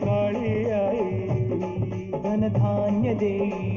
काळी आई धन धान्य देई।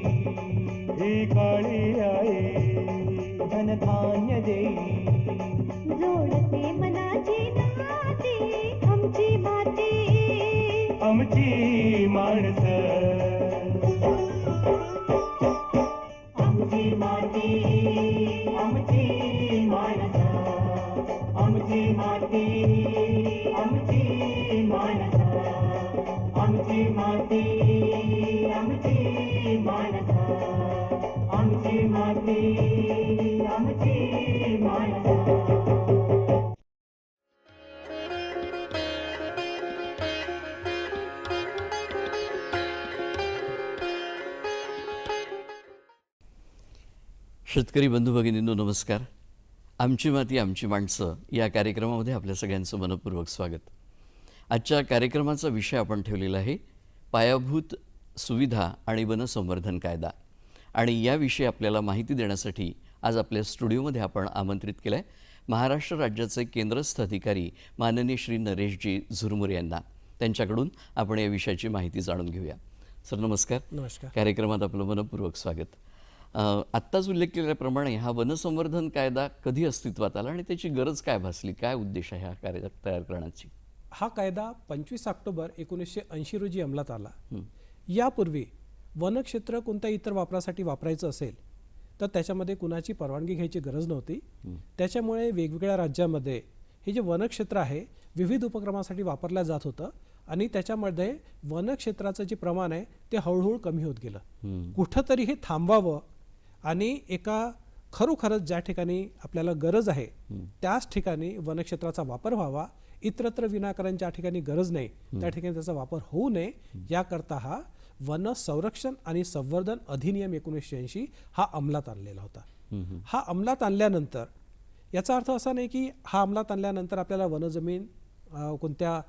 शेतकरी बंधू भगिनींनो नमस्कार. आमची माती आमची माणसं या कार्यक्रमामध्ये आपल्या सगळ्यांचं मनपूर्वक स्वागत. आजच्या कार्यक्रमाचा विषय आपण ठेवलेला आहे पायाभूत सुविधा आणि वनसंवर्धन कायदा. आणि याविषयी आपल्याला माहिती देण्यासाठी आज आपल्या स्टुडिओमध्ये आपण आमंत्रित केलं आहे महाराष्ट्र राज्याचे केंद्रस्थ अधिकारी माननीय श्री नरेशजी झुरमुरे यांना. त्यांच्याकडून आपण या विषयाची माहिती जाणून घेऊया. सर नमस्कार. नमस्कार. कार्यक्रमात आपलं मनपूर्वक स्वागत. आत्ताच उल्लेख केल्याप्रमाणे हा वनसंवर्धन कायदा कधी अस्तित्वात आला आणि त्याची गरज काय भासली? काय उद्देश आहे हा कायदा तयार करण्याची? हा कायदा पंचवीस ऑक्टोबर एकोणीसशे ऐंशी रोजी अंमलात आला. यापूर्वी वनक्षेत्र कोणत्या इतर वापरासाठी वापरायचं असेल तर त्याच्यामध्ये कुणाची परवानगी घ्यायची गरज नव्हती. त्याच्यामुळे वेगवेगळ्या राज्यामध्ये हे जे वनक्षेत्र आहे विविध उपक्रमासाठी वापरलं जात होतं आणि त्याच्यामध्ये वनक्षेत्राचं जे प्रमाण आहे ते हळूहळू कमी होत गेलं. कुठंतरी हे थांबवावं आणि एका खरोखरच ज्या ठिकाणी आपल्याला गरज आहे त्याच ठिकाणी वनक्षेत्राचा वापर व्हावा इतरत्र विनाकारण ज्या ठिकाणी गरज नाही त्या ठिकाणी त्याचा वापर होऊ नये याकरता हा वन संरक्षण आणि संवर्धन अधिनियम एकोणीसशे ऐंशी हा अंमलात आणलेला होता. हा अंमलात आणल्यानंतर याचा अर्थ असा नाही की हा अंमलात आणल्यानंतर आपल्याला वनजमीन कोणत्या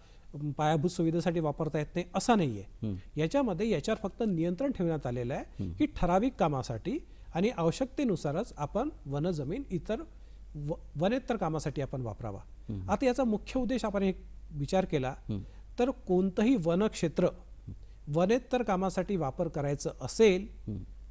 पायाभूत सुविधेसाठी वापरता येत नाही असा नाही आहे याच्यामध्ये याच्यावर फक्त नियंत्रण ठेवण्यात आलेलं आहे की ठराविक कामासाठी आणि आवश्यकतेनुसारच आपण वनजमीन इतर व- वनेतर कामासाठी आपण वापरावा. आता याचा मुख्य उद्देश आपण एक विचार केला तर कोणतंही वनक्षेत्र वनेतर कामासाठी वापर करायचं असेल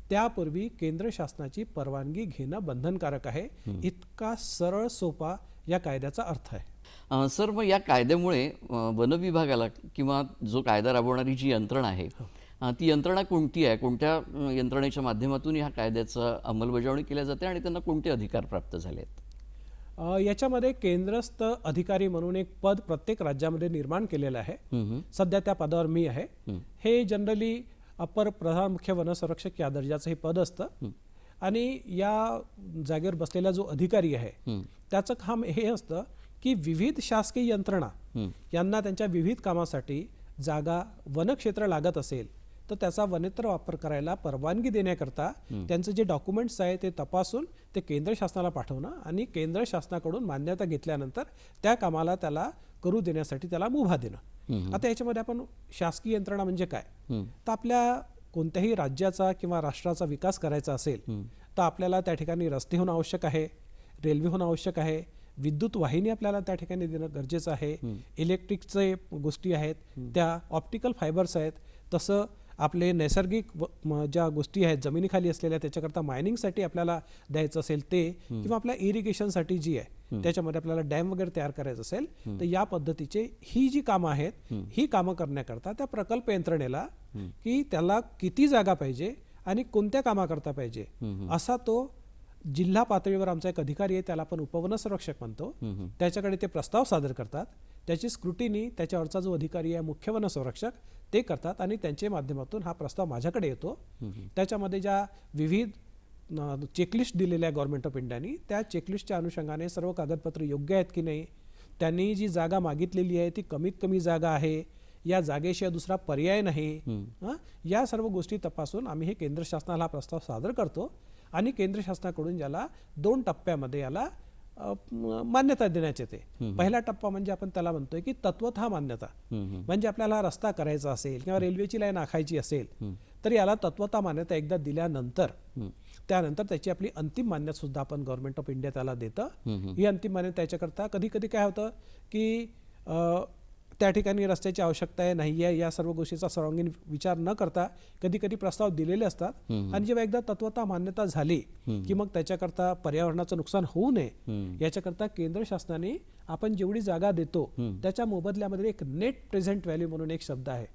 त्यापूर्वी केंद्र शासनाची परवानगी घेणं बंधनकारक आहे. इतका सरळ सोपा या कायद्याचा अर्थ आहे. सर मग या कायद्यामुळे वनविभागाला किंवा जो कायदा राबवणारी जी यंत्रणा आहे अ, ती यंत्रणा कोणती आहे? कोणत्या यंत्रणेच्या माध्यमातून ह्या कायद्याचं अंमलबजावणी केल्या जाते आणि त्यांना कोणते अधिकार प्राप्त झाले आहेत याच्यामध्ये केंद्रस्थ अधिकारी म्हणून एक पद प्रत्येक राज्यामध्ये निर्माण केलेलं आहे. सध्या त्या पदावर मी आहे. हे. जनरली अपर प्रधान मुख्य वनसंरक्षक या दर्जाचं हे पद असतं. आणि या जागेवर बसलेला जो अधिकारी आहे त्याचं काम हे असतं की विविध शासकीय यंत्रणा यांना त्यांच्या विविध कामासाठी जागा वनक्षेत्र लागत असेल तर त्याचा वनेतर वापर करायला परवानगी देण्याकरता त्यांचं जे डॉक्युमेंट्स आहे ते तपासून ते केंद्र शासनाला पाठवणं आणि केंद्र शासनाकडून मान्यता घेतल्यानंतर त्या कामाला त्याला करू देण्यासाठी त्याला मुभा देणं. आता याच्यामध्ये आपण शासकीय यंत्रणा म्हणजे काय? तर आपल्या कोणत्याही राज्याचा किंवा राष्ट्राचा विकास करायचा असेल तर आपल्याला त्या ठिकाणी रस्ते होणं आवश्यक आहे रेल्वे होणं आवश्यक आहे विद्युत वाहिनी आपल्याला त्या ठिकाणी देणं गरजेचं आहे इलेक्ट्रिकचे गोष्टी आहेत त्या ऑप्टिकल फायबर्स आहेत तसं आपले नैसर्गिक ज्या गोष्टी आहेत जमिनीखाली असलेल्या त्याच्याकरता मायनिंगसाठी आपल्याला द्यायचं असेल ते किंवा आपल्या इरिगेशनसाठी जी आहे त्याच्यामध्ये आपल्याला डॅम वगैरे तयार करायचं असेल तर या पद्धतीचे ही जी कामं आहेत ही कामं करण्याकरता त्या प्रकल्प यंत्रणेला की त्याला किती जागा पाहिजे आणि कोणत्या कामाकरता पाहिजे असा तो जिल्हा पातळीवर आमचा एक अधिकारी आहे त्याला आपण उपवन संरक्षक म्हणतो त्याच्याकडे ते प्रस्ताव सादर करतात. त्याची स्क्रुटिनी त्याच्यावरचा जो अधिकारी आहे मुख्य वन संरक्षक ते करतात आणि त्यांच्या माध्यमातून हा प्रस्ताव माझ्याकडे येतो. त्याच्यामध्ये ज्या विविध चेकलिस्ट दिलेल्या आहे गव्हर्नमेंट ऑफ इंडियानी त्या चेकलिस्टच्या अनुषंगाने सर्व कागदपत्र योग्य आहेत की नाही त्यांनी जी जागा मागितलेली आहे ती कमीत कमी जागा आहे या जागेशिवाय दुसरा पर्याय नाही? या सर्व गोष्टी तपासून आम्ही हे केंद्र शासनाला हा प्रस्ताव सादर करतो आणि केंद्र शासनाकडून याला दोन टप्प्यामध्ये याला मान्यता देण्यात येते. पहिला टप्पा म्हणजे आपण त्याला म्हणतोय की तत्वतः मान्यता. म्हणजे आपल्याला रस्ता करायचा असेल किंवा रेल्वेची लाईन आखायची असेल तर याला तत्वतः मान्यता एकदा दिल्यानंतर त्यानंतर त्याची आपली अंतिम मान्यता सुद्धा आपण गव्हर्नमेंट ऑफ इंडिया त्याला देतं. ही अंतिम मान्यता त्याच्याकरता कधी कधी काय होतं की त्या ठिकाणी रस्त्याची आवश्यकता आहे नाही आहे या सर्व गोष्टीचा सर्वांगीण विचार न करता कधी कधी प्रस्ताव दिलेले असतात. आणि जेव्हा एकदा तत्वता मान्यता झाली की मग त्याच्याकरता पर्यावरणाचं नुकसान होऊ नये याच्याकरता केंद्र शासनाने आपण जेवढी जागा देतो त्याच्या मोबदल्यामध्ये एक नेट प्रेझेंट व्हॅल्यू म्हणून एक शब्द आहे.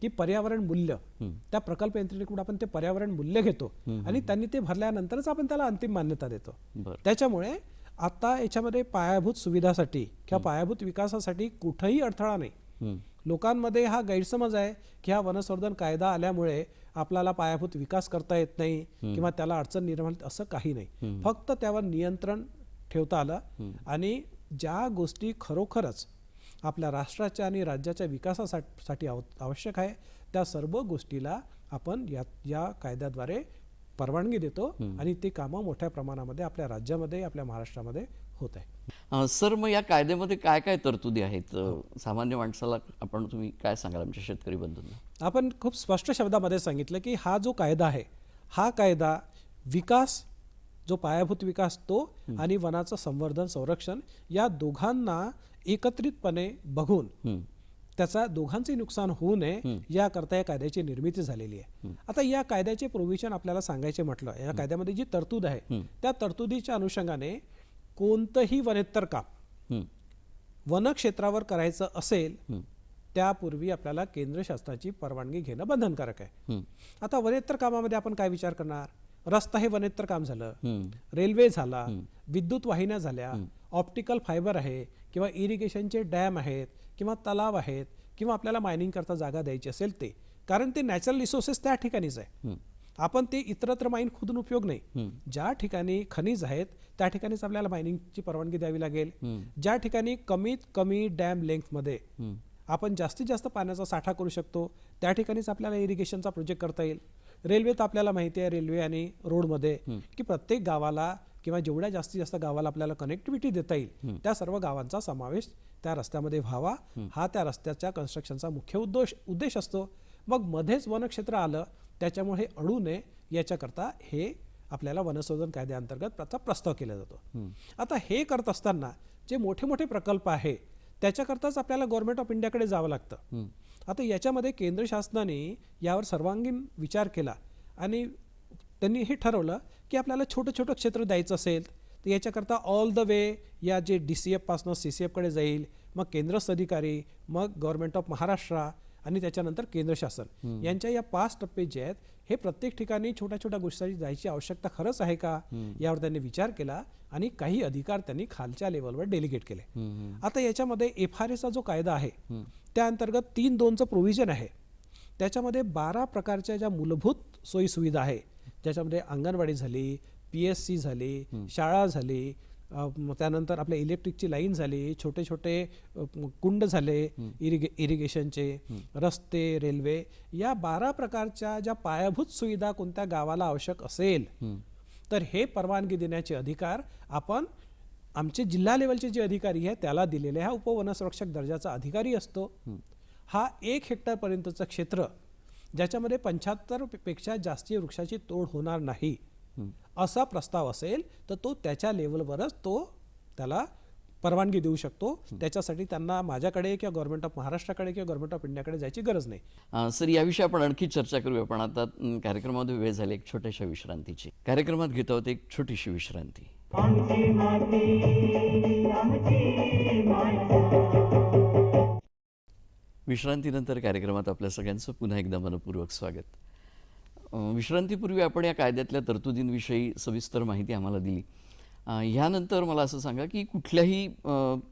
की पर्यावरण मूल्य. त्या प्रकल्प यंत्रणेकडून आपण ते पर्यावरण मूल्य घेतो आणि त्यांनी ते भरल्यानंतरच आपण त्याला अंतिम मान्यता देतो. त्याच्यामुळे आता याच्यामध्ये पायाभूत सुविधासाठी किंवा पायाभूत विकासासाठी कुठंही अडथळा नाही. लोकांमध्ये हा गैरसमज आहे की हा वनसंवर्धन कायदा आल्यामुळे आपल्याला पायाभूत विकास करता येत नाही किंवा त्याला अडचण निर्माण असं काही नाही. फक्त त्यावर नियंत्रण ठेवता आलं आणि ज्या गोष्टी खरोखरच आपल्या राष्ट्राच्या आणि राज्याच्या विकासासाठी आव- आवश्यक आहे त्या सर्व गोष्टीला आपण या या कायद्याद्वारे परवानगी देतो आणि ती कामं मोठ्या प्रमाणामध्ये आपल्या राज्यामध्ये आपल्या महाराष्ट्रामध्ये होत आहे सर मग या कायद्यामध्ये काय काय तरतुदी आहेत? सामान्य माणसाला आपण तुम्ही काय सांगाल आमच्या शेतकरी बंधूंना? आपण खूप स्पष्ट शब्दामध्ये सांगितलं की हा जो कायदा आहे हा कायदा विकास जो पायाभूत विकास तो आणि वनाचं संवर्धन संरक्षण या दोघांना एकत्रितपणे बघून त्याचा दोघांचे नुकसान होऊ नये याकरता या कायद्याची निर्मिती झालेली आहे. आता या कायद्याचे प्रोव्हिजन आपल्याला सांगायचे म्हटलं या कायद्यामध्ये जी तरतूद आहे त्या तरतुदीच्या अनुषंगाने कोणतंही वनेत्तर काम हं. वनक्षेत्रावर करायचं असेल त्यापूर्वी आपल्याला केंद्र शासनाची परवानगी घेणं बंधनकारक आहे. आता वनेत्तर कामामध्ये आपण काय विचार करणार? रस्ता हे वनेत्तर काम झालं. रेल्वे झाला. विद्युत वाहिन्या झाल्या. ऑप्टिकल फायबर आहे. किंवा इरिगेशनचे डॅम आहेत किंवा तलाव आहेत किंवा आपल्याला मायनिंग करता जागा द्यायची असेल ते. कारण ते नॅचरल रिसोर्सेस त्या ठिकाणीच आहे. आपण ते इतरत्र माईन खोदून उपयोग नाही. ज्या ठिकाणी खनिज आहेत त्या ठिकाणीच आपल्याला मायनिंगची परवानगी द्यावी लागेल. ज्या ठिकाणी कमीत कमी डॅम लेंथमध्ये आपण जास्तीत जास्त पाण्याचा साठा करू शकतो त्या ठिकाणीच आपल्याला इरिगेशनचा प्रोजेक्ट करता येईल. रेल्वेत आपल्याला माहिती आहे रेल्वे आणि रोडमध्ये की प्रत्येक गावाला किंवा जेवढ्या जास्तीत जास्त गावाला आपल्याला कनेक्टिव्हिटी देता येईल त्या सर्व गावांचा समावेश त्या रस्त्यामध्ये व्हावा. हा त्या रस्त्याच्या कन्स्ट्रक्शनचा मुख्य उद्देश उद्देश असतो. मग मध्येच वनक्षेत्र आलं त्याच्यामुळे हे अडू नये याच्याकरता हे आपल्याला वनसंवर्धन कायद्याअंतर्गत त्याचा प्रस्ताव केला जातो. आता हे करत असताना जे मोठे मोठे प्रकल्प आहे त्याच्याकरताच आपल्याला गव्हर्नमेंट ऑफ इंडियाकडे जावं लागतं. आता याच्यामध्ये केंद्र शासनाने यावर सर्वांगीण विचार केला आणि त्यांनी हे ठरवलं की आपल्याला छोटं छोटं क्षेत्र द्यायचं असेल तर याच्याकरता ऑल द वे या जे डी सी एफपासनं सी सी एफकडे जाईल मग केंद्रस्थ अधिकारी मग गव्हर्नमेंट ऑफ महाराष्ट्र आणि त्याच्यानंतर केंद्र शासन. यांच्या या पाच टप्पे जे आहेत हे प्रत्येक ठिकाणी छोट्या छोट्या गोष्टीसाठी जायची आवश्यकता खरंच आहे का? यावर त्यांनी विचार केला आणि काही अधिकार त्यांनी खालच्या लेवलवर डेलिगेट केले. आता याच्यामध्ये एफ आर एचा जो कायदा आहे त्या अंतर्गत तीन दोनचं प्रोव्हिजन आहे. त्याच्यामध्ये बारा प्रकारच्या ज्या मूलभूत सोयी सुविधा आहे ज्याच्यामध्ये अंगणवाडी झाली पी एस सी झाली शाळा झाली त्यानंतर आपल्या इलेक्ट्रिकची लाईन झाली छोटे छोटे कुंड झाले इरिगे इरिगेशनचे रस्ते रेल्वे या बारा प्रकारच्या ज्या पायाभूत सुविधा कोणत्या गावाला आवश्यक असेल तर हे परवानगी देण्याचे अधिकार आपण आमचे जिल्हा लेवलचे जे अधिकारी आहे त्याला दिलेले. हा उपवनसंरक्षक दर्जाचा अधिकारी असतो. हा एक हेक्टरपर्यंतचं क्षेत्र ज्याच्यामध्ये पंच्याहत्तरपेक्षा जास्ती वृक्षाची तोड होणार नाही. असा प्रस्ताव असेल तर तो त्याच्या लेवलवरच तो त्याला परवानगी देऊ शकतो. त्याच्यासाठी त्यांना माझ्याकडे किंवा गव्हर्नमेंट ऑफ महाराष्ट्राकडे किंवा गव्हर्नमेंट ऑफ इंडियाकडे जायची गरज नाही. सर याविषयी आपण आणखी चर्चा करूया पण आता कार्यक्रमामध्ये वेळ झाली एक छोट्याशा विश्रांतीची. कार्यक्रमात घेत आहोत एक छोटीशी विश्रांती. विश्रांतीनंतर कार्यक्रमात आपल्या सगळ्यांचं पुन्हा एकदा मनपूर्वक स्वागत. विश्रांतीपूर्वी आपण या कायद्यातल्या तरतुदींविषयी सविस्तर माहिती आम्हाला दिली. ह्यानंतर मला असं सांगा की कुठल्याही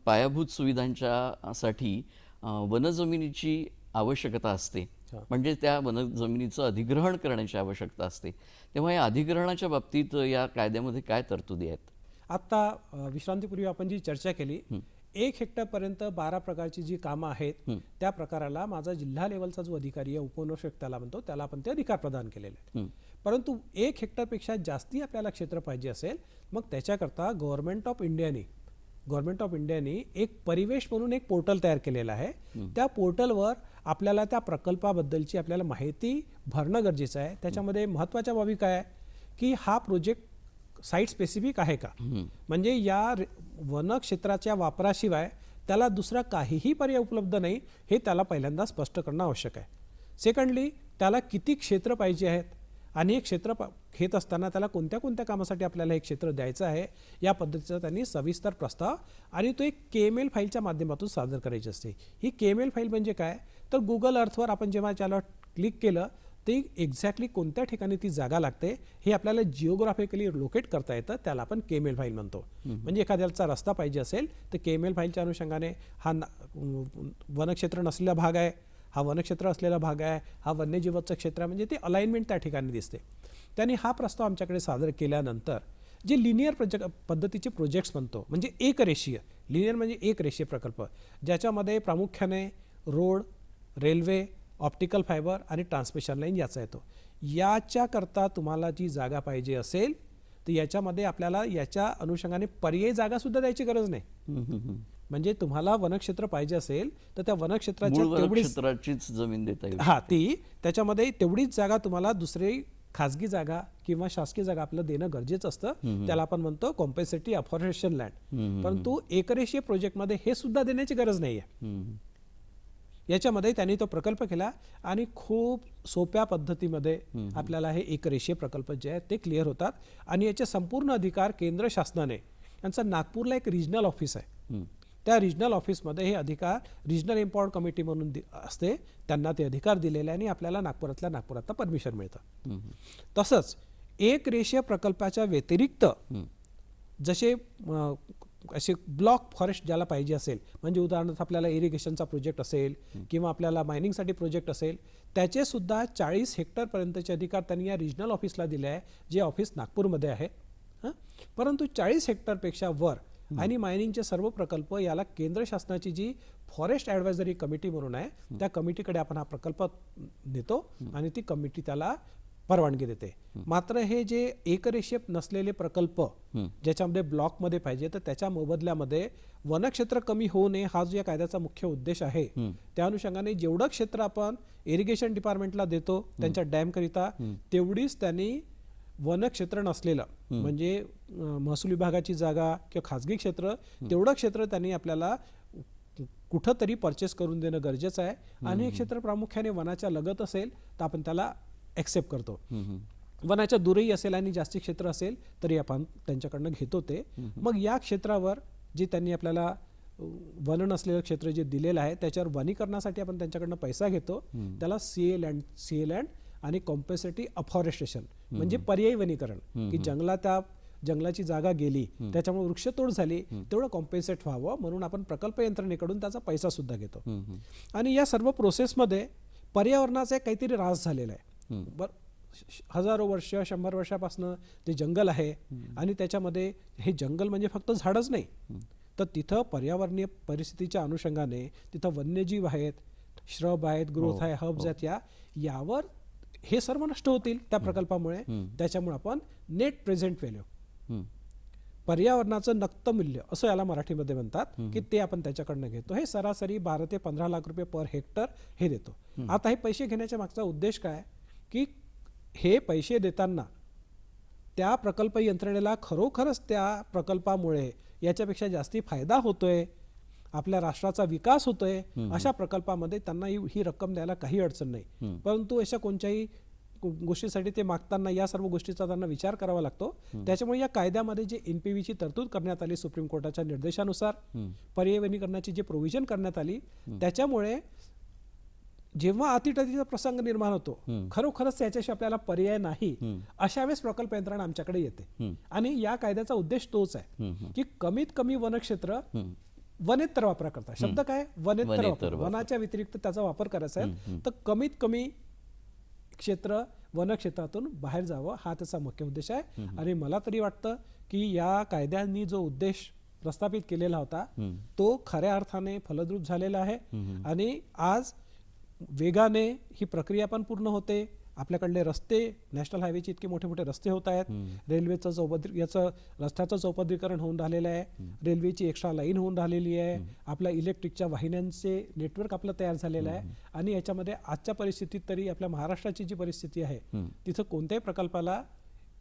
पायाभूत सुविधांच्या साठी वनजमिनीची आवश्यकता असते. म्हणजे त्या वनजमिनीचं अधिग्रहण करण्याची आवश्यकता असते. तेव्हा या अधिग्रहणाच्या बाबतीत या कायद्यामध्ये काय तरतुदी आहेत? आता अ, विश्रांतीपूर्वी आपण जी चर्चा केली एक हेक्टरपर्यंत बारा प्रकारची जी कामं आहेत त्या प्रकाराला माझा जिल्हा लेवलचा जो अधिकारी आहे उपवनरक्षक त्याला म्हणतो त्याला आपण ते अधिकार प्रदान केलेले आहेत. परंतु एक हेक्टरपेक्षा जास्ती आपल्याला क्षेत्र पाहिजे असेल मग त्याच्याकरता गव्हर्नमेंट ऑफ इंडियाने गव्हर्नमेंट ऑफ इंडियाने एक परिवेश म्हणून एक पोर्टल तयार केलेलं आहे. त्या पोर्टलवर आपल्याला त्या प्रकल्पाबद्दलची आपल्याला माहिती भरणं गरजेचं आहे. त्याच्यामध्ये महत्त्वाच्या बाबी काय आहे? की हा प्रोजेक्ट साईट स्पेसिफिक आहे का? म्हणजे या वन क्षेत्राच्या वापराशिवाय त्याला दुसरा काहीही पर्याय उपलब्ध नाही हे त्याला पहिल्यांदा स्पष्ट करणं आवश्यक आहे. सेकंडली त्याला किती क्षेत्र पाहिजे आहेत? आणि हे क्षेत्र घेत असताना त्याला कोणत्या कोणत्या कामासाठी आपल्याला हे क्षेत्र द्यायचं आहे? या पद्धतीचा त्यांनी सविस्तर प्रस्ताव आणि तो एक के एम एल फाईलच्या माध्यमातून सादर करायची असते. ही के एम एल फाईल म्हणजे काय? तर गुगल अर्थवर आपण जेव्हा त्याला क्लिक केलं ते एक्झॅक्टली कोणत्या ठिकाणी ती जागा लागते हे आपल्याला जिओग्राफिकली लोकेट करता येतं त्याला आपण के एम एल फाईल म्हणतो. म्हणजे एखाद्याचा रस्ता पाहिजे असेल तर के एम एल फाईलच्या अनुषंगाने हा ना- वनक्षेत्र नसलेला भाग आहे हा वनक्षेत्र असलेला भाग आहे हा वन्यजीवाचं क्षेत्र आहे म्हणजे ते अलाइनमेंट त्या ठिकाणी दिसते. त्यांनी हा प्रस्ताव आमच्याकडे सादर केल्यानंतर जे लिनियर प्रोजेक्ट पद्धतीचे प्रोजेक्ट्स म्हणतो म्हणजे एक रेषीय लिनियर म्हणजे एक रेषीय प्रकल्प ज्याच्यामध्ये प्रामुख्याने रोड रेल्वे ऑप्टिकल फायबर आणि ट्रान्समिशन लाईन याचा येतो. याच्याकरता तुम्हाला जी जागा पाहिजे असेल तर याच्यामध्ये आपल्याला याच्या अनुषंगाने पर्यायी जागासुद्धा द्यायची गरज नाही. म्हणजे तुम्हाला वनक्षेत्र पाहिजे असेल तर त्या क्षेत्राचीच जमीन देता येईल. हा ती त्याच्यामध्ये तेवढीच जागा तुम्हाला दुसरी खाजगी जागा किंवा शासकीय जागा आपलं देणं गरजेचं असतं. त्याला आपण म्हणतो कॉम्पेन्सेटिव्ह अफॉरेशन लँड परंतु एकरेषीय प्रोजेक्टमध्ये हे सुद्धा देण्याची गरज नाही आहे. याच्यामध्ये त्यांनी तो प्रकल्प केला आणि खूप सोप्या पद्धतीमध्ये आपल्याला हे एकरेषीय प्रकल्प जे आहेत ते क्लिअर होतात आणि याचे संपूर्ण अधिकार केंद्र शासनाने यांचं नागपूरला एक रिजनल ऑफिस आहे. त्या रिजनल ऑफिसमध्ये हे अधिकार रिजनल इम्पॉर्ट कमिटी म्हणून असते त्यांना ते अधिकार दिलेले आणि आपल्याला नागपुरातल्या नागपुरात परमिशन मिळतं. तसंच एक रेषीय प्रकल्पाच्या व्यतिरिक्त. जसे असे ब्लॉक फॉरेस्ट ज्याला पाहिजे असेल म्हणजे उदाहरणार्थ आपल्याला इरिगेशनचा प्रोजेक्ट असेल किंवा आपल्याला मायनिंगसाठी प्रोजेक्ट असेल त्याचे सुद्धा चाळीस हेक्टरपर्यंतचे अधिकार त्यांनी या रिजनल ऑफिसला दिले आहे जे ऑफिस नागपूरमध्ये आहे. हं? परंतु चाळीस हेक्टरपेक्षा वर आणि मायनिंगचे सर्व प्रकल्प याला केंद्र शासनाची जी फॉरेस्ट ॲडवायझरी कमिटी म्हणून आहे त्या कमिटीकडे आपण हा प्रकल्प नेतो आणि ती कमिटी त्याला परवानगी देते. मात्र हे जे एकरेषीय नसलेले प्रकल्प ज्याच्यामध्ये ब्लॉकमध्ये पाहिजे तर त्याच्या मोबदल्यामध्ये वनक्षेत्र कमी होऊ नये हा जो या कायद्याचा मुख्य उद्देश आहे त्या अनुषंगाने जेवढं क्षेत्र आपण इरिगेशन डिपार्टमेंटला देतो त्यांच्या डॅम करिता तेवढीच त्यांनी वनक्षेत्र नसलेलं म्हणजे महसूल विभागाची जागा किंवा खाजगी क्षेत्र तेवढं क्षेत्र त्यांनी आपल्याला कुठंतरी परचेस करून देणं गरजेचं आहे. आणि हे. क्षेत्र प्रामुख्याने वनाच्या लगत असेल तर आपण त्याला ऍक्सेप्ट करतो. वनाच्या दूरही असेल आणि जास्ती क्षेत्र असेल तरी आपण त्यांच्याकडनं घेतो ते. मग या क्षेत्रावर जे त्यांनी आपल्याला वन नसलेलं क्षेत्र जे दिलेलं आहे त्याच्यावर वनीकरणासाठी आपण त्यांच्याकडनं पैसा घेतो. त्याला C A land C A land आणि कॉम्पेसेटिव्ह अफॉरेस्टेशन म्हणजे पर्यायी वनीकरण. की जंगलात त्या जंगलाची जागा गेली त्याच्यामुळे वृक्षतोड झाली तेवढं कॉम्पेन्सेट व्हावं म्हणून आपण प्रकल्प यंत्रणेकडून त्याचा पैसा सुद्धा घेतो. आणि या सर्व प्रोसेसमध्ये पर्यावरणाचा एक काहीतरी रास झालेला आहे. बर हजारो वर्ष शंभर वर्षापासून ते जंगल आहे आणि त्याच्यामध्ये हे जंगल म्हणजे फक्त झाडच नाही. तर तिथं पर्यावरणीय परिस्थितीच्या अनुषंगाने तिथं वन्यजीव आहेत श्रब आहेत ग्रोथ आहे हब्स आहेत या यावर हे सर्व नष्ट होतील त्या प्रकल्पामुळे. त्याच्यामुळे आपण नेट प्रेझेंट व्हॅल्यू. पर्यावरणाचं नक्त मूल्य असं याला मराठीमध्ये म्हणतात की ते आपण त्याच्याकडनं घेतो. हे सरासरी बारा ते पंधरा लाख रुपये पर हेक्टर हे देतो. आता हे पैसे घेण्याच्या मागचा उद्देश काय? की हे पैसे देताना त्या प्रकल्प यंत्रणेला खरोखरच त्या प्रकल्पामुळे याच्यापेक्षा जास्ती फायदा होतोय आपल्या राष्ट्राचा विकास होतोय अशा प्रकल्पामध्ये त्यांना ही रक्कम द्यायला काही अडचण नाही. परंतु अशा कोणत्याही गोष्टीसाठी ते मागताना या सर्व गोष्टीचा त्यांना विचार करावा लागतो. त्याच्यामुळे या कायद्यामध्ये जे एनपीव्हीची तरतूद करण्यात आली सुप्रीम कोर्टाच्या निर्देशानुसार पर्यायी वनीकरणाची जे प्रोव्हिजन करण्यात आली त्याच्यामुळे जेव्हा अतिटतीचा प्रसंग निर्माण होतो खरोखरच त्याच्याशी आपल्याला पर्याय नाही अशा वेळेस प्रकल्प यंत्रणा आमच्याकडे येते. आणि या कायद्याचा उद्देश तोच आहे की कमीत कमी वनक्षेत्र वनेत्तर वापरा करता शब्द काय? वनेत्तर वापर. वनाच्या व्यतिरिक्त त्याचा वापर करायचा आहे. तर कमीत कमी क्षेत्र वनक्षेत्रातून बाहेर जावं हा त्याचा मुख्य उद्देश आहे. आणि मला तरी वाटतं की या कायद्यांनी जो उद्देश प्रस्थापित केलेला होता तो खऱ्या अर्थाने फलद्रूप झालेला आहे. आणि आज वेगाने ही प्रक्रिया पण पूर्ण होते. आपल्याकडले रस्ते नॅशनल हायवेचे इतके मोठे मोठे रस्ते होत आहेत. रेल्वेचं चौपदरी याचं रस्त्याचं चौपदरीकरण होऊन राहिलेलं आहे. रेल्वेची एक्स्ट्रा लाईन होऊन राहिलेली आहे. आपल्या इलेक्ट्रिकच्या वाहिन्यांचे नेटवर्क आपलं तयार झालेलं आहे. आणि याच्यामध्ये आजच्या परिस्थितीत तरी आपल्या महाराष्ट्राची जी परिस्थिती आहे तिथं कोणत्याही प्रकल्पाला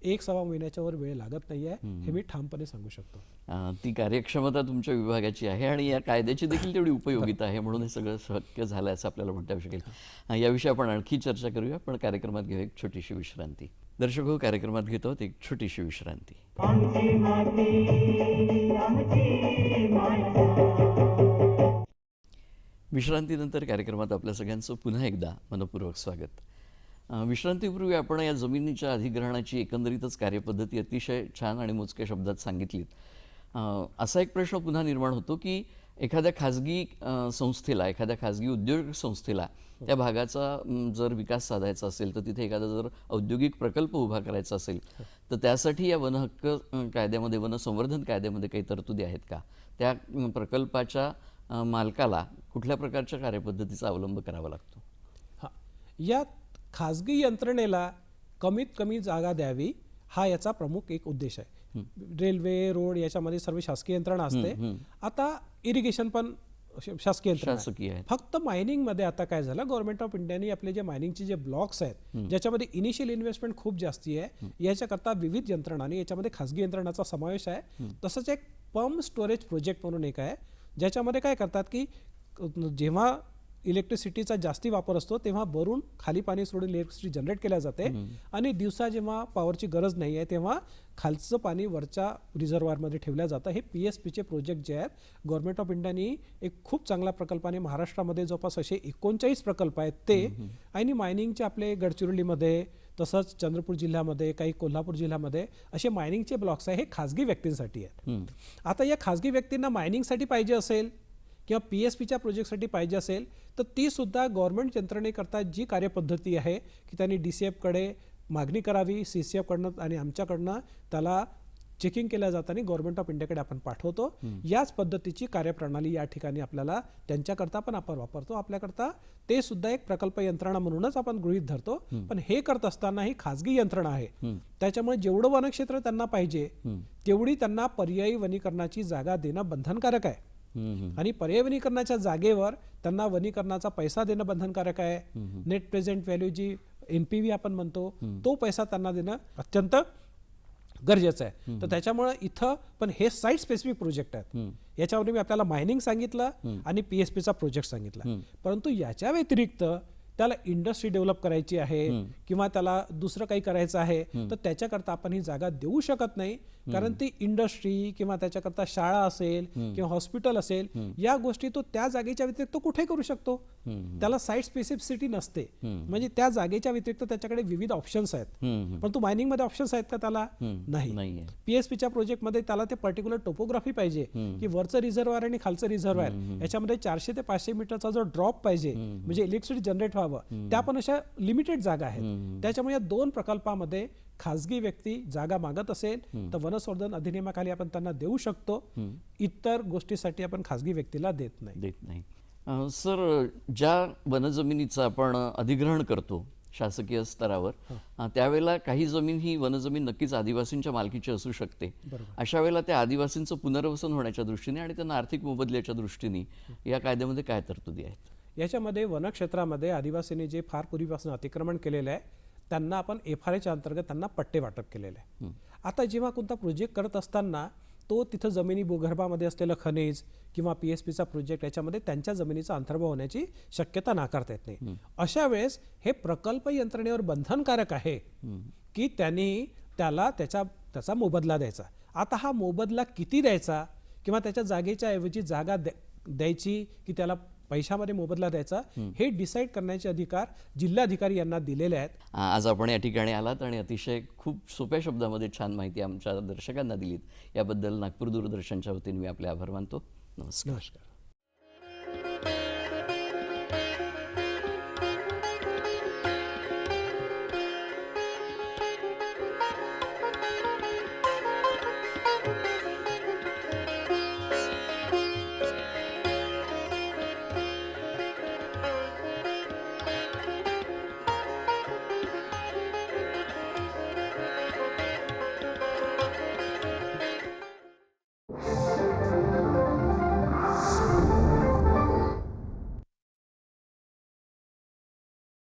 एक सव्वा महिन्याच्या वर वेळ लागत नाही आहे हे मी ठामपणे सांगू शकतो. ती कार्यक्षमता तुमच्या विभागाची आहे आणि या कायद्याची देखील तेवढी उपयोगिता आहे म्हणून हे सगळं शक्य झालं असं आपल्याला म्हणता येऊ शकेल. याविषयी आपण आणखी चर्चा करूया पण कार्यक्रमात घेऊ एक छोटीशी विश्रांती. दर्शक हो कार्यक्रमात घेतो आहोत एक छोटीशी विश्रांती. विश्रांतीनंतर कार्यक्रमात आपल्या सगळ्यांचं पुन्हा एकदा मनपूर्वक स्वागत. विश्रांतीपूर्वी आपण या जमिनीच्या अधिग्रहणाची एकंदरीतच कार्यपद्धती अतिशय छान आणि मोजक्या शब्दात सांगितलीत. असा एक प्रश्न पुन्हा निर्माण होतो की एखाद्या खाजगी संस्थेला एखाद्या खाजगी उद्योग संस्थेला त्या भागाचा जर विकास साधायचा असेल तर तिथे एखादा जर औद्योगिक प्रकल्प उभा करायचा असेल तर त्यासाठी या वनहक्क कायद्यामध्ये वनसंवर्धन कायद्यामध्ये काही तरतुदी आहेत का? त्या प्रकल्पाच्या मालकाला कुठल्या प्रकारच्या कार्यपद्धतीचा अवलंब करावा लागतो? हा. या खाजगी यंत्रणेला कमीत कमी जागा द्यावी हा याचा प्रमुख एक उद्देश आहे. रेल्वे रोड याच्यामध्ये सर्व शासकीय यंत्रणा असते. आता इरिगेशन पण शासकीय यंत्रणा फक्त मायनिंगमध्ये आता काय झालं गव्हर्नमेंट ऑफ इंडियाने आपले जे मायनिंगचे जे ब्लॉक्स आहेत ज्याच्यामध्ये इनिशियल इन्व्हेस्टमेंट खूप जास्ती आहे याच्याकरता विविध यंत्रणा आणि याच्यामध्ये खासगी यंत्रणाचा समावेश आहे. तसंच एक पंप स्टोरेज प्रोजेक्ट म्हणून एक आहे ज्याच्यामध्ये काय करतात क- जेव्हा इलेक्ट्रिसिटीचा जास्ती वापर असतो तेव्हा वरून खाली पाणी सोडून इलेक्ट्रिसिटी जनरेट केल्या जाते. आणि दिवसा जेव्हा पॉवरची गरज नाही आहे तेव्हा खालचं पाणी वरच्या रिझर्वायरमध्ये ठेवलं जातं. हे पी एस पीचे प्रोजेक्ट जे आहेत गव्हर्नमेंट ऑफ इंडियानी एक खूप चांगल्या प्रकल्पाने महाराष्ट्रामध्ये जवळपास असे एकोणचाळीस प्रकल्प आहेत ते. आणि मायनिंगचे आपले गडचिरोलीमध्ये तसंच चंद्रपूर जिल्ह्यामध्ये काही कोल्हापूर जिल्ह्यामध्ये असे मायनिंगचे ब्लॉक्स आहे हे खाजगी व्यक्तींसाठी आहेत. आता या खाजगी व्यक्तींना मायनिंगसाठी पाहिजे असेल किंवा पी एस पीच्या प्रोजेक्टसाठी पाहिजे असेल तर ती सुद्धा गव्हर्नमेंट यंत्रणेकरता जी कार्यपद्धती आहे की त्यांनी डी सी एफकडे मागणी करावी सी सी एफकडनं आणि आमच्याकडनं त्याला चेकिंग केल्या जाताना गव्हर्नमेंट ऑफ इंडियाकडे आपण पाठवतो. याच पद्धतीची कार्यप्रणाली या ठिकाणी आपल्याला त्यांच्याकरता पण आपण वापरतो. आपल्याकरता ते सुद्धा एक प्रकल्प यंत्रणा म्हणूनच आपण गृहीत धरतो. पण हे करत असताना ही खाजगी यंत्रणा आहे. त्याच्यामुळे जेवढं वनक्षेत्र त्यांना पाहिजे तेवढी त्यांना पर्यायी वनीकरणाची जागा देणं बंधनकारक आहे. आणि पर्याय वनीकरणाच्या जागेवर त्यांना वनीकरणाचा पैसा देणं बंधनकारक आहे. नेट प्रेझेंट व्हॅल्यू जी एनपीव्ही आपण म्हणतो तो पैसा त्यांना देणं अत्यंत गरजेचं आहे. तर त्याच्यामुळे इथं पण हे साईट स्पेसिफिक प्रोजेक्ट आहेत. याच्यामध्ये मी आपल्याला मायनिंग सांगितलं आणि पीएसपीचा प्रोजेक्ट सांगितला. परंतु याच्या व्यतिरिक्त त्याला इंडस्ट्री डेव्हलप करायची आहे किंवा त्याला दुसरं काही करायचं आहे तर त्याच्याकरता आपण ही जागा देऊ शकत नाही. कारण ती इंडस्ट्री किंवा त्याच्याकरता शाळा असेल किंवा हॉस्पिटल असेल या गोष्टी तो त्या जागेच्या व्यतिरिक्त कुठे करू शकतो. त्याला साईट स्पेसिफिसिटी नसते. म्हणजे त्या जागेच्या व्यतिरिक्त त्याच्याकडे विविध ऑप्शन्स आहेत. पण तू मायनिंगमध्ये ऑप्शन्स आहेत का त्याला? नाही. पीएसपीच्या प्रोजेक्टमध्ये त्याला ते पर्टिक्युलर टोपोग्राफी पाहिजे की वरचं रिझर्वायर आणि खालचं रिझर्वायर याच्यामध्ये चारशे ते पाचशे मीटरचा जो ड्रॉप पाहिजे म्हणजे इलेक्ट्रिसिटी जनरेट व्हावं त्या पण अशा लिमिटेड जागा आहेत. त्याच्यामुळे या दोन प्रकल्पामध्ये खासगी व्यक्ती जागा मागत असेल तर वनसंवर्धन अधिनियमाखाली आपण त्यांना देऊ शकतो. इतर गोष्टीसाठी आपण खासगी व्यक्तीला देत नाही. देत नाही. सर ज्या वनजमिनीचं आपण अधिग्रहण करतो शासकीय स्तरावर त्यावेळेला काही जमीन ही वनजमीन नक्कीच आदिवासींच्या मालकीची असू शकते. अशा वेळेला त्या आदिवासींचं पुनर्वसन होण्याच्या दृष्टीने आणि त्यांना आर्थिक मोबदल्याच्या दृष्टीने या कायद्यामध्ये काय तरतुदी आहेत? याच्यामध्ये वनक्षेत्रामध्ये आदिवासींनी जे फार पूर्वीपासून अतिक्रमण केलेलं आहे त्यांना आपण एफ आर एच्या अंतर्गत त्यांना पट्टे वाटप केलेले आहे आता जेव्हा कोणता प्रोजेक्ट करत असताना तो तिथं जमिनी भूगर्भामध्ये असलेलं खनिज किंवा पी एस पीचा प्रोजेक्ट याच्यामध्ये त्यांच्या जमिनीचा अंतर्भाव होण्याची शक्यता नाकारता येत नाही. अशा वेळेस हे प्रकल्प यंत्रणेवर बंधनकारक आहे की त्यांनी त्याला त्याच्या त्याचा मोबदला द्यायचा. आता हा मोबदला किती द्यायचा किंवा त्याच्या जागेच्या ऐवजी जागा द्या- द्यायची की त्याला पैशामध्ये मोबदला द्यायचा हे डिसाईड करण्याचे अधिकार जिल्हाधिकारी यांना दिलेले आहेत. आज आपण या ठिकाणी आलात आणि अतिशय खूप सोप्या शब्दामध्ये छान माहिती आमच्या दर्शकांना दिलीत. याबद्दल नागपूर दूरदर्शनच्या वतीने मी आपले आभार मानतो. नमस्कार. नमस्कार.